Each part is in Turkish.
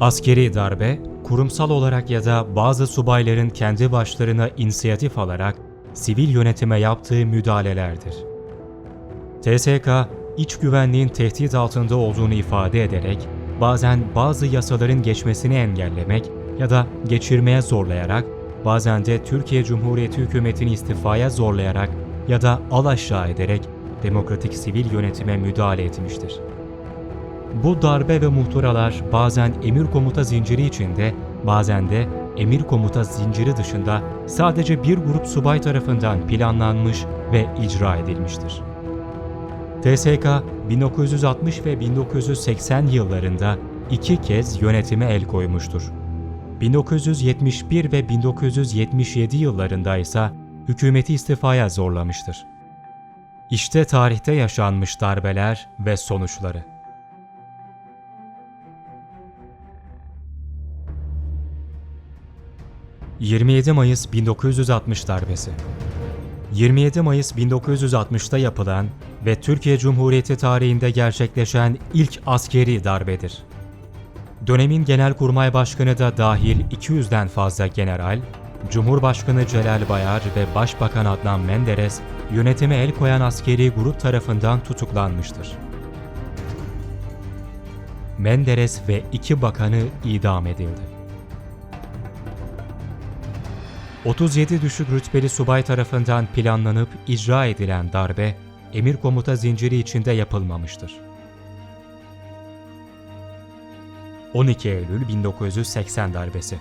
Askeri darbe, kurumsal olarak ya da bazı subayların kendi başlarına inisiyatif alarak sivil yönetime yaptığı müdahalelerdir. TSK, iç güvenliğin tehdit altında olduğunu ifade ederek, bazen bazı yasaların geçmesini engellemek ya da geçirmeye zorlayarak, bazen de Türkiye Cumhuriyeti hükümetini istifaya zorlayarak ya da alaşağı ederek demokratik sivil yönetime müdahale etmiştir. Bu darbe ve muhtıralar bazen emir komuta zinciri içinde, bazen de emir komuta zinciri dışında sadece bir grup subay tarafından planlanmış ve icra edilmiştir. TSK 1960 ve 1980 yıllarında iki kez yönetime el koymuştur. 1971 ve 1977 yıllarında ise hükümeti istifaya zorlamıştır. İşte tarihte yaşanmış darbeler ve sonuçları. 27 Mayıs 1960 darbesi 27 Mayıs 1960'ta yapılan ve Türkiye Cumhuriyeti tarihinde gerçekleşen ilk askeri darbedir. Dönemin Genelkurmay Başkanı da dahil 200'den fazla general, Cumhurbaşkanı Celal Bayar ve Başbakan Adnan Menderes yönetime el koyan askeri grup tarafından tutuklanmıştır. Menderes ve iki bakanı idam edildi. 37 düşük rütbeli subay tarafından planlanıp icra edilen darbe, emir komuta zinciri içinde yapılmamıştır. 12 Eylül 1980 darbesi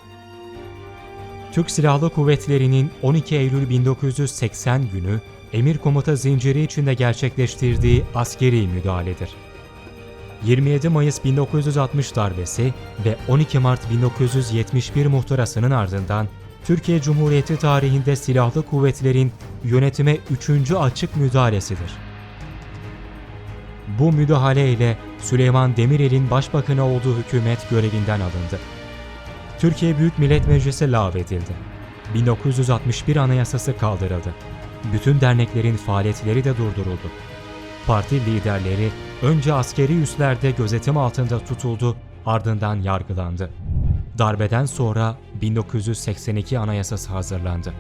Türk Silahlı Kuvvetleri'nin 12 Eylül 1980 günü emir komuta zinciri içinde gerçekleştirdiği askeri müdahaledir. 27 Mayıs 1960 darbesi ve 12 Mart 1971 muhtırasının ardından Türkiye Cumhuriyeti tarihinde silahlı kuvvetlerin yönetime üçüncü açık müdahalesidir. Bu müdahale ile Süleyman Demirel'in başbakanı olduğu hükümet görevinden alındı. Türkiye Büyük Millet Meclisi lağvedildi. 1961 Anayasası kaldırıldı. Bütün derneklerin faaliyetleri de durduruldu. Parti liderleri önce askeri üslerde gözetim altında tutuldu, ardından yargılandı. Darbeden sonra 1982 Anayasası hazırlandı.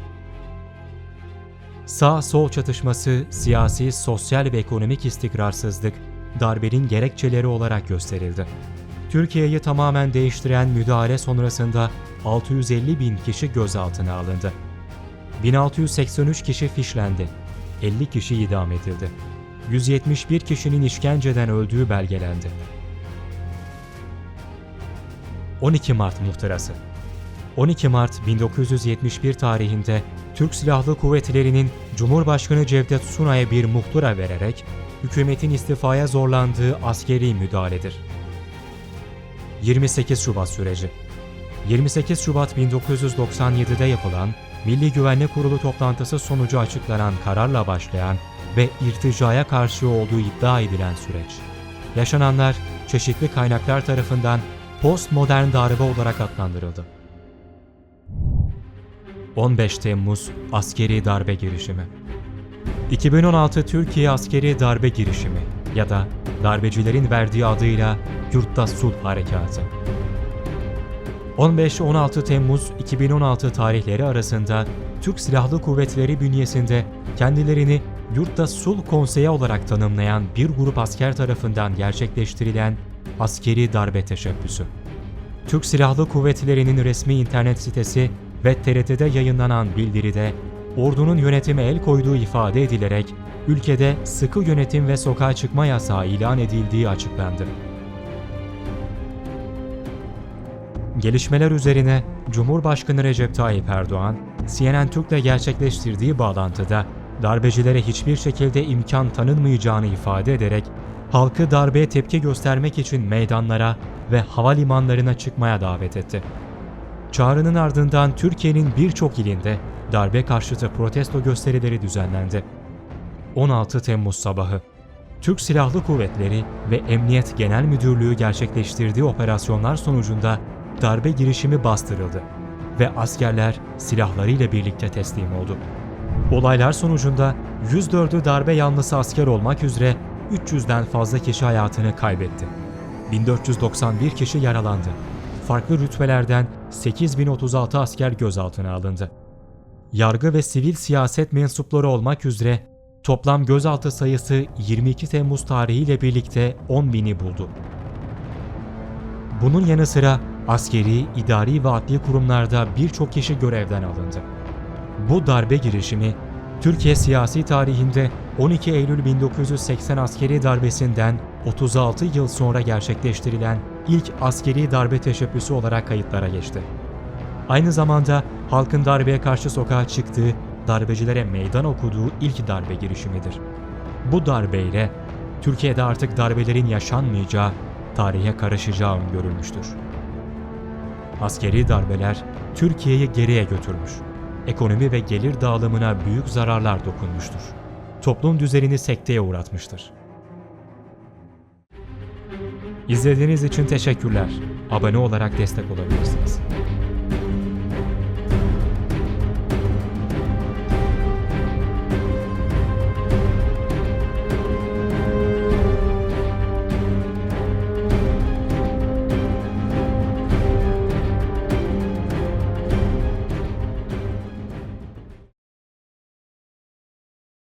Sağ-sol çatışması, siyasi, sosyal ve ekonomik istikrarsızlık darbenin gerekçeleri olarak gösterildi. Türkiye'yi tamamen değiştiren müdahale sonrasında 650 bin kişi gözaltına alındı. 1683 kişi fişlendi, 50 kişi idam edildi. 171 kişinin işkenceden öldüğü belgelendi. 12 Mart muhtırası 12 Mart 1971 tarihinde Türk Silahlı Kuvvetleri'nin Cumhurbaşkanı Cevdet Sunay'a bir muhtıra vererek hükümetin istifaya zorlandığı askeri müdahaledir. 28 Şubat süreci 28 Şubat 1997'de yapılan Milli Güvenlik Kurulu toplantısı sonucu açıklanan kararla başlayan ve irticaya karşı olduğu iddia edilen süreç. Yaşananlar çeşitli kaynaklar tarafından postmodern darbe olarak adlandırıldı. 15 Temmuz Askeri Darbe Girişimi 2016 Türkiye Askeri Darbe Girişimi ya da darbecilerin verdiği adıyla Yurtta Sulh Harekatı 15-16 Temmuz 2016 tarihleri arasında Türk Silahlı Kuvvetleri bünyesinde kendilerini Yurtta Sulh Konseyi olarak tanımlayan bir grup asker tarafından gerçekleştirilen askeri darbe teşebbüsü. Türk Silahlı Kuvvetleri'nin resmi internet sitesi ve TRT'de yayınlanan bildiride ordunun yönetime el koyduğu ifade edilerek ülkede sıkı yönetim ve sokağa çıkma yasağı ilan edildiği açıklandı. Gelişmeler üzerine Cumhurbaşkanı Recep Tayyip Erdoğan, CNN Türk'le gerçekleştirdiği bağlantıda darbecilere hiçbir şekilde imkan tanınmayacağını ifade ederek halkı darbeye tepki göstermek için meydanlara ve havalimanlarına çıkmaya davet etti. Çağrının ardından Türkiye'nin birçok ilinde darbe karşıtı protesto gösterileri düzenlendi. 16 Temmuz sabahı Türk Silahlı Kuvvetleri ve Emniyet Genel Müdürlüğü gerçekleştirdiği operasyonlar sonucunda darbe girişimi bastırıldı ve askerler silahlarıyla birlikte teslim oldu. Olaylar sonucunda 104'ü darbe yanlısı asker olmak üzere 300'den fazla kişi hayatını kaybetti. 1491 kişi yaralandı. farklı rütbelerden 8036 asker gözaltına alındı. Yargı ve sivil siyaset mensupları olmak üzere toplam gözaltı sayısı 22 Temmuz tarihiyle birlikte 10 bini buldu. Bunun yanı sıra askeri, idari ve adli kurumlarda birçok kişi görevden alındı. Bu darbe girişimi, Türkiye siyasi tarihinde 12 Eylül 1980 askeri darbesinden 36 yıl sonra gerçekleştirilen ilk askeri darbe teşebbüsü olarak kayıtlara geçti. Aynı zamanda halkın darbeye karşı sokağa çıktığı, darbecilere meydan okuduğu ilk darbe girişimidir. Bu darbeyle Türkiye'de artık darbelerin yaşanmayacağı, tarihe karışacağı öngörülmüştür. Askeri darbeler Türkiye'yi geriye götürmüş. Ekonomi ve gelir dağılımına büyük zararlar dokunmuştur. Toplum düzenini sekteye uğratmıştır. İzlediğiniz için teşekkürler. Abone olarak destek olabilirsiniz.